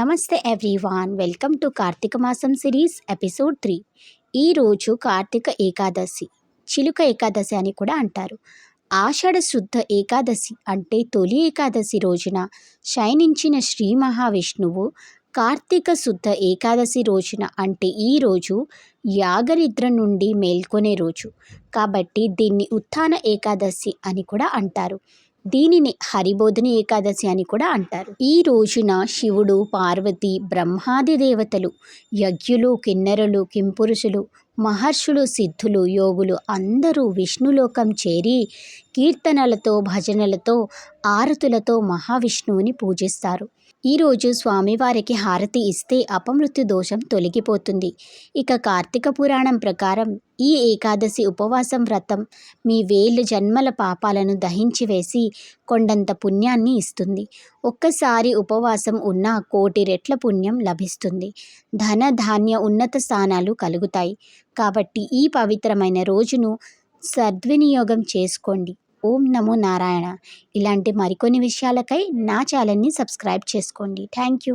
నమస్తే everyone. Welcome to Karthika మాసం series episode three. ఈరోజు కార్తీక ఏకాదశి. చిలుక ఏకాదశి అని కూడా అంటారు. ఆషాఢ శుద్ధ ఏకాదశి అంటే తొలి ఏకాదశి రోజున శయనించిన శ్రీ మహావిష్ణువు కార్తీక శుద్ధ ఏకాదశి రోజున అంటే ఈ రోజు యాగనిద్ర నుండి మేల్కొనే రోజు. కాబట్టి దీన్ని ఉత్థాన ఏకాదశి అని కూడా అంటారు. దీనిని హరిబోధిని ఏకాదశి అని కూడా అంటారు. ఈ రోజున శివుడు పార్వతి బ్రహ్మాది దేవతలు యజ్ఞులు కిన్నెరలు కింపురుషులు మహర్షులు సిద్ధులు యోగులు అందరూ విష్ణులోకం చేరి కీర్తనలతో భజనలతో ఆరతులతో మహావిష్ణువుని పూజిస్తారు. ఈరోజు స్వామివారికి హారతి ఇస్తే అపమృత్యు దోషం తొలగిపోతుంది. ఇక కార్తీక పురాణం ప్రకారం ఈ ఏకాదశి ఉపవాసం వ్రతం మీ వేలు జన్మల పాపాలను దహించి వేసి కొండంత పుణ్యాన్ని ఇస్తుంది. ఒక్కసారి ఉపవాసం ఉన్న కోటి రెట్ల పుణ్యం లభిస్తుంది. ధన ధాన్య ఉన్నత స్థానాలు కలుగుతాయి. కాబట్టి ఈ పవిత్రమైన రోజును సద్వినియోగం చేసుకోండి. ఓం నమో నారాయణ. ఇలాంటి మరికొన్ని విషయాలకై నా ఛానల్ని సబ్స్క్రైబ్ చేసుకోండి. Thank you